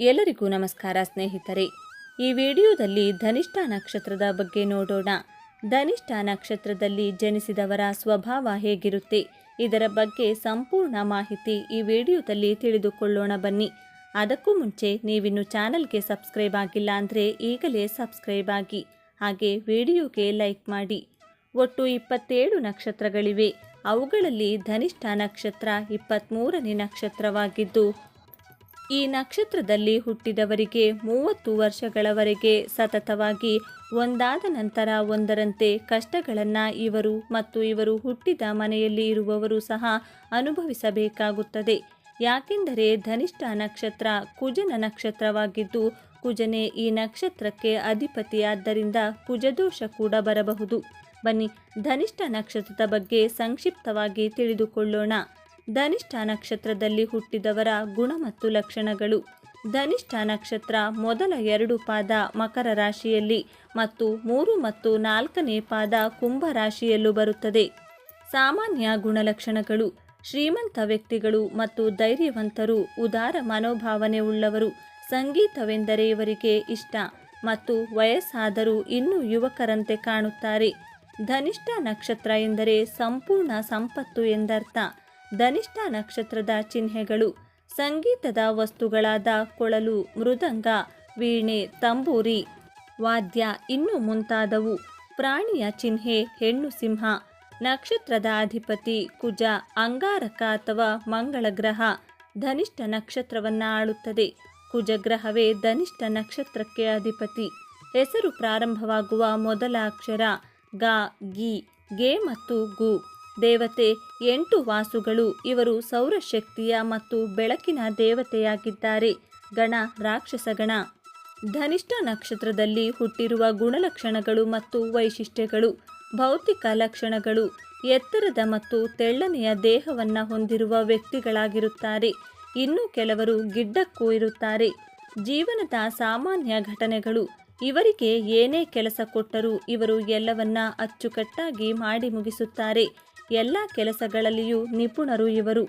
ಎಲ್ಲರಿಗೂ ನಮಸ್ಕಾರ ಸ್ನೇಹಿತರೆ. ಈ ವಿಡಿಯೋದಲ್ಲಿ ಧನಿಷ್ಠ ನಕ್ಷತ್ರದ ಬಗ್ಗೆ ನೋಡೋಣ. ಧನಿಷ್ಠ ನಕ್ಷತ್ರದಲ್ಲಿ ಜನಿಸಿದವರ ಸ್ವಭಾವ ಹೇಗಿರುತ್ತೆ? ಇದರ ಬಗ್ಗೆ ಸಂಪೂರ್ಣ ಮಾಹಿತಿ ಈ ವಿಡಿಯೋದಲ್ಲಿ ತಿಳಿದುಕೊಳ್ಳೋಣ ಬನ್ನಿ. ಅದಕ್ಕೂ ಮುಂಚೆ ನೀವಿನ್ನು ಚಾನಲ್ಗೆ ಸಬ್ಸ್ಕ್ರೈಬ್ ಆಗಿಲ್ಲ ಅಂದರೆ ಈಗಲೇ ಸಬ್ಸ್ಕ್ರೈಬ್ ಆಗಿ. ಹಾಗೆ ವಿಡಿಯೋಗೆ ಲೈಕ್ ಮಾಡಿ. ಒಟ್ಟು ಇಪ್ಪತ್ತೇಳು ನಕ್ಷತ್ರಗಳಿವೆ. ಅವುಗಳಲ್ಲಿ ಧನಿಷ್ಠ ನಕ್ಷತ್ರ ಇಪ್ಪತ್ತ್ಮೂರನೇ ನಕ್ಷತ್ರವಾಗಿದ್ದು ಈ ನಕ್ಷತ್ರದಲ್ಲಿ ಹುಟ್ಟಿದವರಿಗೆ ಮೂವತ್ತು ವರ್ಷಗಳವರೆಗೆ ಸತತವಾಗಿ ಒಂದಾದ ನಂತರ ಒಂದರಂತೆ ಕಷ್ಟಗಳನ್ನು ಇವರು ಮತ್ತು ಇವರು ಹುಟ್ಟಿದ ಮನೆಯಲ್ಲಿ ಇರುವವರು ಸಹ ಅನುಭವಿಸಬೇಕಾಗುತ್ತದೆ. ಯಾಕೆಂದರೆ ಧನಿಷ್ಠ ನಕ್ಷತ್ರ ಕುಜನ ನಕ್ಷತ್ರವಾಗಿದ್ದು, ಕುಜನೆ ಈ ನಕ್ಷತ್ರಕ್ಕೆ ಅಧಿಪತಿಯಾದ್ದರಿಂದ ಕುಜದೋಷ ಕೂಡ ಬರಬಹುದು. ಬನ್ನಿ, ಧನಿಷ್ಠ ನಕ್ಷತ್ರದ ಬಗ್ಗೆ ಸಂಕ್ಷಿಪ್ತವಾಗಿ ತಿಳಿದುಕೊಳ್ಳೋಣ. ಧನಿಷ್ಠ ನಕ್ಷತ್ರದಲ್ಲಿ ಹುಟ್ಟಿದವರ ಗುಣ ಮತ್ತು ಲಕ್ಷಣಗಳು. ಧನಿಷ್ಠ ನಕ್ಷತ್ರ ಮೊದಲ ಎರಡು ಪಾದ ಮಕರ ರಾಶಿಯಲ್ಲಿ ಮತ್ತು ಮೂರು ಮತ್ತು ನಾಲ್ಕನೇ ಪಾದ ಕುಂಭ ರಾಶಿಯಲ್ಲೂ ಬರುತ್ತದೆ. ಸಾಮಾನ್ಯ ಗುಣಲಕ್ಷಣಗಳು ಶ್ರೀಮಂತ ವ್ಯಕ್ತಿಗಳು ಮತ್ತು ಧೈರ್ಯವಂತರು, ಉದಾರ ಮನೋಭಾವನೆ ಉಳ್ಳವರು, ಸಂಗೀತವೆಂದರೆ ಇವರಿಗೆ ಇಷ್ಟ ಮತ್ತು ವಯಸ್ಸಾದರೂ ಇನ್ನೂ ಯುವಕರಂತೆ ಕಾಣುತ್ತಾರೆ. ಧನಿಷ್ಠ ನಕ್ಷತ್ರ ಎಂದರೆ ಸಂಪೂರ್ಣ ಸಂಪತ್ತು ಎಂದರ್ಥ. ಧನಿಷ್ಠ ನಕ್ಷತ್ರದ ಚಿಹ್ನೆಗಳು, ಸಂಗೀತದ ವಸ್ತುಗಳಾದ ಕೊಳಲು, ಮೃದಂಗ, ವೀಣೆ, ತಂಬೂರಿ, ವಾದ್ಯ ಇನ್ನೂ ಮುಂತಾದವು. ಪ್ರಾಣಿಯ ಚಿಹ್ನೆ, ಹೆಣ್ಣು ಸಿಂಹ, ನಕ್ಷತ್ರದ ಅಧಿಪತಿ, ಕುಜ, ಅಂಗಾರಕ ಅಥವಾ ಮಂಗಳ ಗ್ರಹ ಧನಿಷ್ಠ ನಕ್ಷತ್ರವನ್ನ ಆಳುತ್ತದೆ ಕುಜಗ್ರಹವೇ ಧನಿಷ್ಠ ನಕ್ಷತ್ರಕ್ಕೆ ಅಧಿಪತಿ. ಹೆಸರು ಪ್ರಾರಂಭವಾಗುವ ಮೊದಲ ಅಕ್ಷರ ಗ, ಗಿ, ಗೆ ಮತ್ತು ಗು. ದೇವತೆ ಎಂಟು ವಾಸುಗಳು, ಇವರು ಸೌರಶಕ್ತಿಯ ಮತ್ತು ಬೆಳಕಿನ ದೇವತೆಯಾಗಿದ್ದಾರೆ. ಗಣ, ರಾಕ್ಷಸ ಗಣ. ಧನಿಷ್ಠ ನಕ್ಷತ್ರದಲ್ಲಿ ಹುಟ್ಟಿರುವ ಗುಣಲಕ್ಷಣಗಳು ಮತ್ತು ವೈಶಿಷ್ಟ್ಯಗಳು, ಭೌತಿಕ ಲಕ್ಷಣಗಳು, ಎತ್ತರದ ಮತ್ತು ತೆಳ್ಳನೆಯ ದೇಹವನ್ನು ಹೊಂದಿರುವ ವ್ಯಕ್ತಿಗಳಾಗಿರುತ್ತಾರೆ. ಇನ್ನು ಕೆಲವರು ಗಿಡ್ಡಕ್ಕೂ ಇರುತ್ತಾರೆ. ಜೀವನದ ಸಾಮಾನ್ಯ ಘಟನೆಗಳು, ಇವರಿಗೆ ಏನೇ ಕೆಲಸ ಕೊಟ್ಟರೂ ಇವರು ಎಲ್ಲವನ್ನ ಅಚ್ಚುಕಟ್ಟಾಗಿ ಮಾಡಿ ಮುಗಿಸುತ್ತಾರೆ. ಎಲ್ಲ ಕೆಲಸಗಳಲ್ಲಿಯೂ ನಿಪುಣರು ಇವರು.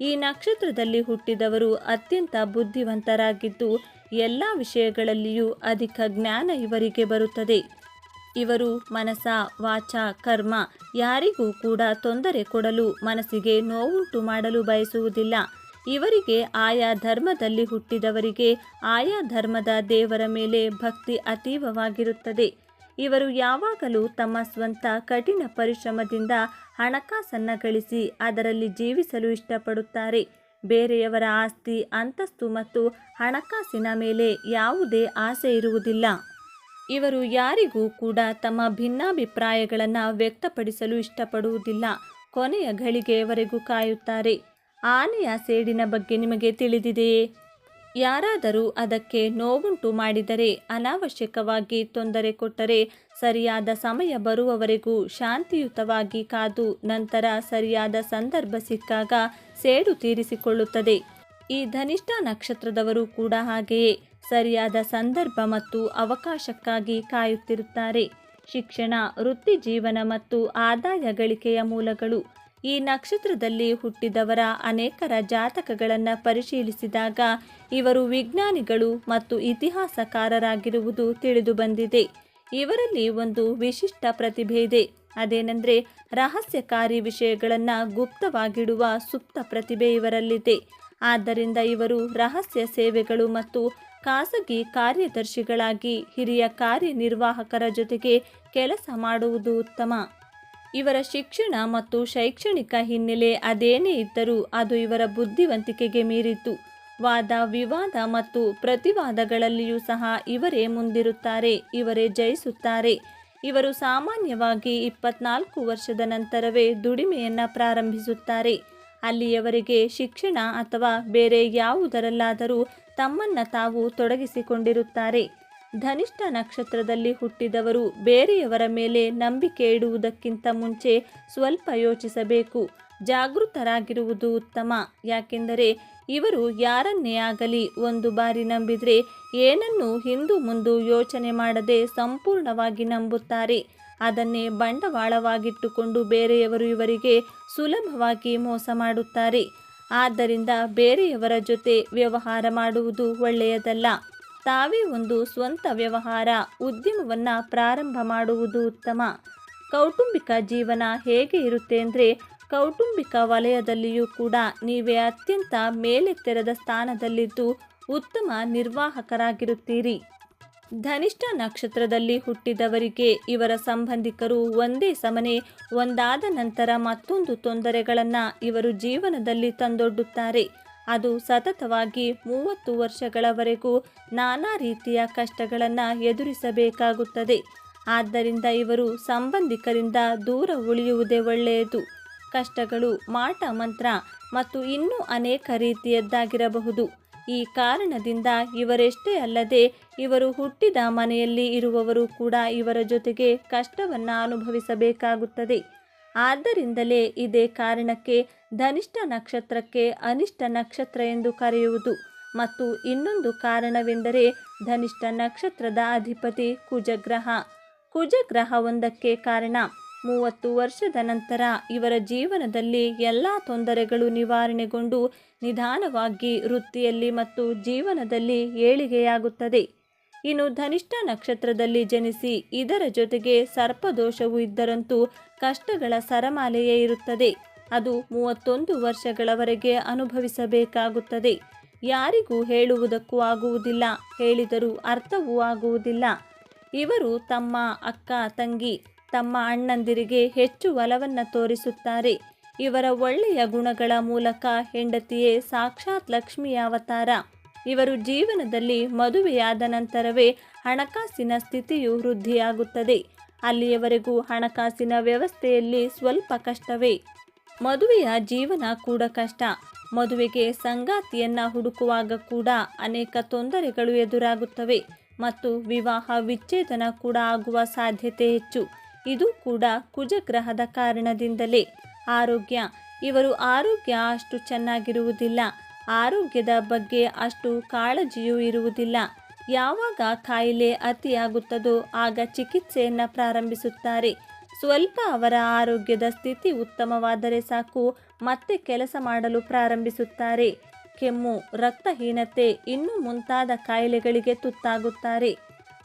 ಈ ನಕ್ಷತ್ರದಲ್ಲಿ ಹುಟ್ಟಿದವರು ಅತ್ಯಂತ ಬುದ್ಧಿವಂತರಾಗಿದ್ದು ಎಲ್ಲ ವಿಷಯಗಳಲ್ಲಿಯೂ ಅಧಿಕ ಜ್ಞಾನ ಇವರಿಗೆ ಬರುತ್ತದೆ. ಇವರು ಮನಸ ವಾಚ, ಕರ್ಮ ಯಾರಿಗೂ ಕೂಡ ತೊಂದರೆ ಕೊಡಲು, ಮನಸ್ಸಿಗೆ ನೋವುಂಟು ಮಾಡಲು ಬಯಸುವುದಿಲ್ಲ. ಇವರಿಗೆ ಆಯಾ ಧರ್ಮದಲ್ಲಿ ಹುಟ್ಟಿದವರಿಗೆ ಆಯಾ ಧರ್ಮದ ದೇವರ ಮೇಲೆ ಭಕ್ತಿ ಅತೀವವಾಗಿರುತ್ತದೆ. ಇವರು ಯಾವಾಗಲೂ ತಮ್ಮ ಸ್ವಂತ ಕಠಿಣ ಪರಿಶ್ರಮದಿಂದ ಹಣಕಾಸನ್ನ ಗಳಿಸಿ ಅದರಲ್ಲಿ ಜೀವಿಸಲು ಇಷ್ಟಪಡುತ್ತಾರೆ. ಬೇರೆಯವರ ಆಸ್ತಿ, ಅಂತಸ್ತು ಮತ್ತು ಹಣಕಾಸಿನ ಮೇಲೆ ಯಾವುದೇ ಆಸೆ ಇರುವುದಿಲ್ಲ. ಇವರು ಯಾರಿಗೂ ಕೂಡ ತಮ್ಮ ಭಿನ್ನಾಭಿಪ್ರಾಯಗಳನ್ನು ವ್ಯಕ್ತಪಡಿಸಲು ಇಷ್ಟಪಡುವುದಿಲ್ಲ. ಕೊನೆಯ ಘಳಿಗೆಯವರೆಗೂ ಕಾಯುತ್ತಾರೆ. ಆನೆಯ ಸೇಡಿನ ಬಗ್ಗೆ ನಿಮಗೆ ತಿಳಿದಿದೆಯೇ? ಯಾರಾದರೂ ಅದಕ್ಕೆ ನೋವುಂಟು ಮಾಡಿದರೆ ಅನಾವಶ್ಯಕವಾಗಿ ತೊಂದರೆ ಕೊಟ್ಟರೆ ಸರಿಯಾದ ಸಮಯ ಬರುವವರೆಗೂ ಶಾಂತಿಯುತವಾಗಿ ಕಾದು ನಂತರ ಸರಿಯಾದ ಸಂದರ್ಭ ಸಿಕ್ಕಾಗ ಸೇಡು ತೀರಿಸಿಕೊಳ್ಳುತ್ತದೆ. ಈ ಧನಿಷ್ಠ ನಕ್ಷತ್ರದವರು ಕೂಡ ಹಾಗೆಯೇ ಸರಿಯಾದ ಸಂದರ್ಭ ಮತ್ತು ಅವಕಾಶಕ್ಕಾಗಿ ಕಾಯುತ್ತಿರುತ್ತಾರೆ. ಶಿಕ್ಷಣ ವೃತ್ತಿ ಜೀವನ ಮತ್ತು ಆದಾಯ ಗಳಿಕೆಯ ಮೂಲಗಳು ಈ ನಕ್ಷತ್ರದಲ್ಲಿ ಹುಟ್ಟಿದವರ ಅನೇಕರ ಜಾತಕಗಳನ್ನು ಪರಿಶೀಲಿಸಿದಾಗ ಇವರು ವಿಜ್ಞಾನಿಗಳು ಮತ್ತು ಇತಿಹಾಸಕಾರರಾಗಿರುವುದು ತಿಳಿದು ಬಂದಿದೆ. ಇವರಲ್ಲಿ ಒಂದು ವಿಶಿಷ್ಟ ಪ್ರತಿಭೆ ಇದೆ. ಅದೇನೆಂದರೆ ರಹಸ್ಯಕಾರಿ ವಿಷಯಗಳನ್ನು ಗುಪ್ತವಾಗಿಡುವ ಸುಪ್ತ ಪ್ರತಿಭೆ ಇವರಲ್ಲಿದೆ. ಆದ್ದರಿಂದ ಇವರು ರಹಸ್ಯ ಸೇವೆಗಳು ಮತ್ತು ಖಾಸಗಿ ಕಾರ್ಯದರ್ಶಿಗಳಾಗಿ ಹಿರಿಯ ಕಾರ್ಯನಿರ್ವಾಹಕರ ಜೊತೆಗೆ ಕೆಲಸ ಮಾಡುವುದು ಉತ್ತಮ. ಇವರ ಶಿಕ್ಷಣ ಮತ್ತು ಶೈಕ್ಷಣಿಕ ಹಿನ್ನೆಲೆ ಅದೇನೇ ಇದ್ದರೂ ಅದು ಇವರ ಬುದ್ಧಿವಂತಿಕೆಗೆ ಮೀರಿತು. ವಾದ, ವಿವಾದ ಮತ್ತು ಪ್ರತಿವಾದಗಳಲ್ಲಿಯೂ ಸಹ ಇವರೇ ಮುಂದಿರುತ್ತಾರೆ, ಇವರೇ ಜಯಿಸುತ್ತಾರೆ. ಇವರು ಸಾಮಾನ್ಯವಾಗಿ ಇಪ್ಪತ್ನಾಲ್ಕು ವರ್ಷದ ನಂತರವೇ ದುಡಿಮೆಯನ್ನು ಪ್ರಾರಂಭಿಸುತ್ತಾರೆ. ಅಲ್ಲಿಯವರಿಗೆ ಶಿಕ್ಷಣ ಅಥವಾ ಬೇರೆ ಯಾವುದರಲ್ಲಾದರೂ ತಮ್ಮನ್ನು ತಾವು ತೊಡಗಿಸಿಕೊಂಡಿರುತ್ತಾರೆ. ಧನಿಷ್ಠ ನಕ್ಷತ್ರದಲ್ಲಿ ಹುಟ್ಟಿದವರು ಬೇರೆಯವರ ಮೇಲೆ ನಂಬಿಕೆ ಇಡುವುದಕ್ಕಿಂತ ಮುಂಚೆ ಸ್ವಲ್ಪ ಯೋಚಿಸಬೇಕು. ಜಾಗೃತರಾಗಿರುವುದು ಉತ್ತಮ. ಯಾಕೆಂದರೆ ಇವರು ಯಾರನ್ನೇ ಆಗಲಿ ಒಂದು ಬಾರಿ ನಂಬಿದರೆ ಏನನ್ನು ಹಿಂದು ಮುಂದು ಯೋಚನೆ ಮಾಡದೆ ಸಂಪೂರ್ಣವಾಗಿ ನಂಬುತ್ತಾರೆ. ಅದನ್ನೇ ಬಂಡವಾಳವಾಗಿಟ್ಟುಕೊಂಡು ಬೇರೆಯವರು ಇವರಿಗೆ ಸುಲಭವಾಗಿ ಮೋಸ ಮಾಡುತ್ತಾರೆ. ಆದ್ದರಿಂದ ಬೇರೆಯವರ ಜೊತೆ ವ್ಯವಹಾರ ಮಾಡುವುದು ಒಳ್ಳೆಯದಲ್ಲ. ತಾವೇ ಒಂದು ಸ್ವಂತ ವ್ಯವಹಾರ, ಉದ್ಯಮವನ್ನು ಪ್ರಾರಂಭ ಮಾಡುವುದು ಉತ್ತಮ. ಕೌಟುಂಬಿಕ ಜೀವನ ಹೇಗೆ ಇರುತ್ತೆ ಅಂದರೆ, ಕೌಟುಂಬಿಕ ವಲಯದಲ್ಲಿಯೂ ಕೂಡ ನೀವೇ ಅತ್ಯಂತ ಮೇಲೆತ್ತೆರದ ಸ್ಥಾನದಲ್ಲಿದ್ದು ಉತ್ತಮ ನಿರ್ವಾಹಕರಾಗಿರುತ್ತೀರಿ. ಧನಿಷ್ಠ ನಕ್ಷತ್ರದಲ್ಲಿ ಹುಟ್ಟಿದವರಿಗೆ ಇವರ ಸಂಬಂಧಿಕರು ಒಂದೇ ಸಮನೆ, ಒಂದಾದ ನಂತರ ಮತ್ತೊಂದು ತೊಂದರೆಗಳನ್ನು ಇವರು ಜೀವನದಲ್ಲಿ ತಂದೊಡ್ಡುತ್ತಾರೆ. ಅದು ಸತತವಾಗಿ ಮೂವತ್ತು ವರ್ಷಗಳವರೆಗೂ ನಾನಾ ರೀತಿಯ ಕಷ್ಟಗಳನ್ನು ಎದುರಿಸಬೇಕಾಗುತ್ತದೆ. ಆದ್ದರಿಂದ ಇವರು ಸಂಬಂಧಿಕರಿಂದ ದೂರ ಉಳಿಯುವುದೇ ಒಳ್ಳೆಯದು. ಕಷ್ಟಗಳು ಮಾಟ ಮಂತ್ರ ಮತ್ತು ಇನ್ನೂ ಅನೇಕ ರೀತಿಯದ್ದಾಗಿರಬಹುದು. ಈ ಕಾರಣದಿಂದ ಇವರೆಷ್ಟೇ ಅಲ್ಲದೆ ಇವರು ಹುಟ್ಟಿದ ಮನೆಯಲ್ಲಿ ಇರುವವರು ಕೂಡ ಇವರ ಜೊತೆಗೆ ಕಷ್ಟವನ್ನು ಅನುಭವಿಸಬೇಕಾಗುತ್ತದೆ. ಆದ್ದರಿಂದಲೇ ಇದೇ ಕಾರಣಕ್ಕೆ ಧನಿಷ್ಠ ನಕ್ಷತ್ರಕ್ಕೆ ಅನಿಷ್ಟ ನಕ್ಷತ್ರ ಎಂದು ಕರೆಯುವುದು. ಮತ್ತು ಇನ್ನೊಂದು ಕಾರಣವೆಂದರೆ ಧನಿಷ್ಠ ನಕ್ಷತ್ರದ ಅಧಿಪತಿ ಕುಜಗ್ರಹ. ಕುಜಗ್ರಹ ಒಂದಕ್ಕೆ ಕಾರಣ, ಮೂವತ್ತು ವರ್ಷದ ನಂತರ ಇವರ ಜೀವನದಲ್ಲಿ ಎಲ್ಲ ತೊಂದರೆಗಳು ನಿವಾರಣೆಗೊಂಡು ನಿಧಾನವಾಗಿ ವೃತ್ತಿಯಲ್ಲಿ ಮತ್ತು ಜೀವನದಲ್ಲಿ ಏಳಿಗೆಯಾಗುತ್ತದೆ. ಇನ್ನು ಧನಿಷ್ಠ ನಕ್ಷತ್ರದಲ್ಲಿ ಜನಿಸಿ ಇದರ ಜೊತೆಗೆ ಸರ್ಪದೋಷವು ಇದ್ದರಂತೂ ಕಷ್ಟಗಳ ಸರಮಾಲೆಯೇ ಇರುತ್ತದೆ. ಅದು ಮೂವತ್ತೊಂದು ವರ್ಷಗಳವರೆಗೆ ಅನುಭವಿಸಬೇಕಾಗುತ್ತದೆ. ಯಾರಿಗೂ ಹೇಳುವುದಕ್ಕೂ ಆಗುವುದಿಲ್ಲ, ಹೇಳಿದರೂ ಅರ್ಥವೂ ಆಗುವುದಿಲ್ಲ. ಇವರು ತಮ್ಮ ಅಕ್ಕ, ತಂಗಿ, ತಮ್ಮ ಅಣ್ಣಂದಿರಿಗೆ ಹೆಚ್ಚು ಒಲವನ್ನು ತೋರಿಸುತ್ತಾರೆ. ಇವರ ಒಳ್ಳೆಯ ಗುಣಗಳ ಮೂಲಕ ಹೆಂಡತಿಯೇ ಸಾಕ್ಷಾತ್ ಲಕ್ಷ್ಮಿಯ ಅವತಾರ. ಇವರು ಜೀವನದಲ್ಲಿ ಮದುವೆಯಾದ ನಂತರವೇ ಹಣಕಾಸಿನ ಸ್ಥಿತಿಯು ವೃದ್ಧಿಯಾಗುತ್ತದೆ. ಅಲ್ಲಿಯವರೆಗೂ ಹಣಕಾಸಿನ ವ್ಯವಸ್ಥೆಯಲ್ಲಿ ಸ್ವಲ್ಪ ಕಷ್ಟವೇ. ಮದುವೆಯ ಜೀವನ ಕೂಡ ಕಷ್ಟ. ಮದುವೆಗೆ ಸಂಗಾತಿಯನ್ನ ಹುಡುಕುವಾಗ ಕೂಡ ಅನೇಕ ತೊಂದರೆಗಳು ಎದುರಾಗುತ್ತವೆ ಮತ್ತು ವಿವಾಹ ವಿಚ್ಛೇದನ ಕೂಡ ಆಗುವ ಸಾಧ್ಯತೆ ಹೆಚ್ಚು. ಇದು ಕೂಡ ಕುಜಗ್ರಹದ ಕಾರಣದಿಂದಲೇ. ಆರೋಗ್ಯ. ಇವರು ಆರೋಗ್ಯ ಅಷ್ಟು ಚೆನ್ನಾಗಿರುವುದಿಲ್ಲ. ಆರೋಗ್ಯದ ಬಗ್ಗೆ ಅಷ್ಟು ಕಾಳಜಿಯೂ ಇರುವುದಿಲ್ಲ. ಯಾವಾಗ ಕಾಯಿಲೆ ಅತಿಯಾಗುತ್ತದೋ ಆಗ ಚಿಕಿತ್ಸೆಯನ್ನು ಪ್ರಾರಂಭಿಸುತ್ತಾರೆ. ಸ್ವಲ್ಪ ಅವರ ಆರೋಗ್ಯದ ಸ್ಥಿತಿ ಉತ್ತಮವಾದರೆ ಸಾಕು, ಮತ್ತೆ ಕೆಲಸ ಮಾಡಲು ಪ್ರಾರಂಭಿಸುತ್ತಾರೆ. ಕೆಮ್ಮು, ರಕ್ತಹೀನತೆ ಇನ್ನೂ ಮುಂತಾದ ಕಾಯಿಲೆಗಳಿಗೆ ತುತ್ತಾಗುತ್ತಾರೆ.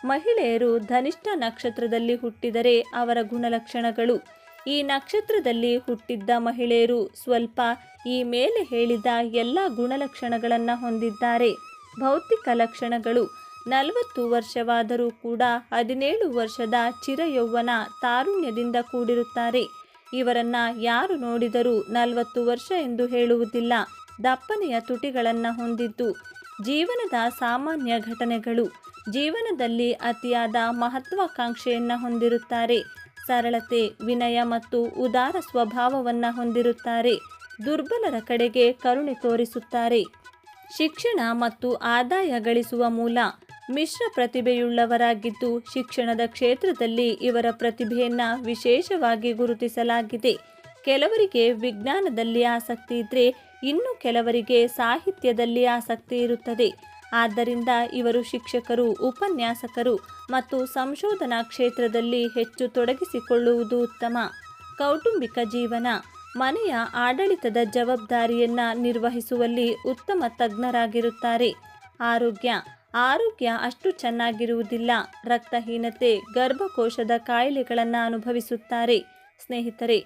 ಮಹಿಳೆಯರು ಧನಿಷ್ಠ ನಕ್ಷತ್ರದಲ್ಲಿ ಹುಟ್ಟಿದರೆ ಅವರ ಗುಣಲಕ್ಷಣಗಳು. ಈ ನಕ್ಷತ್ರದಲ್ಲಿ ಹುಟ್ಟಿದ್ದ ಮಹಿಳೆಯರು ಸ್ವಲ್ಪ ಈ ಮೇಲೆ ಹೇಳಿದ ಎಲ್ಲ ಗುಣಲಕ್ಷಣಗಳನ್ನು ಹೊಂದಿದ್ದಾರೆ. ಭೌತಿಕ ಲಕ್ಷಣಗಳು ನಲವತ್ತು ವರ್ಷವಾದರೂ ಕೂಡ ಹದಿನೇಳು ವರ್ಷದ ಚಿರಯೌವನ ತಾರುಣ್ಯದಿಂದ ಕೂಡಿರುತ್ತಾರೆ. ಇವರನ್ನು ಯಾರು ನೋಡಿದರೂ ನಲವತ್ತು ವರ್ಷ ಎಂದು ಹೇಳುವುದಿಲ್ಲ. ದಪ್ಪನೆಯ ತುಟಿಗಳನ್ನು ಹೊಂದಿದ್ದು ಜೀವನದ ಸಾಮಾನ್ಯ ಘಟನೆಗಳು. ಜೀವನದಲ್ಲಿ ಅತಿಯಾದ ಮಹತ್ವಾಕಾಂಕ್ಷೆಯನ್ನು ಹೊಂದಿರುತ್ತಾರೆ. ಸರಳತೆ, ವಿನಯ ಮತ್ತು ಉದಾರ ಸ್ವಭಾವವನ್ನು ಹೊಂದಿರುತ್ತಾರೆ. ದುರ್ಬಲರ ಕಡೆಗೆ ಕರುಣೆ ತೋರಿಸುತ್ತಾರೆ. ಶಿಕ್ಷಣ ಮತ್ತು ಆದಾಯ ಗಳಿಸುವ ಮೂಲ, ಮಿಶ್ರ ಪ್ರತಿಭೆಯುಳ್ಳವರಾಗಿದ್ದು ಶಿಕ್ಷಣದ ಕ್ಷೇತ್ರದಲ್ಲಿ ಇವರ ಪ್ರತಿಭೆಯನ್ನು ವಿಶೇಷವಾಗಿ ಗುರುತಿಸಲಾಗಿದೆ. ಕೆಲವರಿಗೆ ವಿಜ್ಞಾನದಲ್ಲಿ ಆಸಕ್ತಿ ಇದ್ದರೆ ಇನ್ನು ಕೆಲವರಿಗೆ ಸಾಹಿತ್ಯದಲ್ಲಿ ಆಸಕ್ತಿ ಇರುತ್ತದೆ. ಆದ್ದರಿಂದ ಇವರು ಶಿಕ್ಷಕರು, ಉಪನ್ಯಾಸಕರು ಮತ್ತು ಸಂಶೋಧನಾ ಕ್ಷೇತ್ರದಲ್ಲಿ ಹೆಚ್ಚು ತೊಡಗಿಸಿಕೊಳ್ಳುವುದು ಉತ್ತಮ. ಕೌಟುಂಬಿಕ ಜೀವನ, ಮನೆಯ ಆಡಳಿತದ ಜವಾಬ್ದಾರಿಯನ್ನ ನಿರ್ವಹಿಸುವಲ್ಲಿ ಉತ್ತಮ ತಜ್ಞರಾಗಿರುತ್ತಾರೆ. ಆರೋಗ್ಯ ಆರೋಗ್ಯ ಅಷ್ಟು ಚೆನ್ನಾಗಿರುವುದಿಲ್ಲ. ರಕ್ತಹೀನತೆ, ಗರ್ಭಕೋಶದ ಕಾಯಿಲೆಗಳನ್ನು ಅನುಭವಿಸುತ್ತಾರೆ. ಸ್ನೇಹಿತರೆ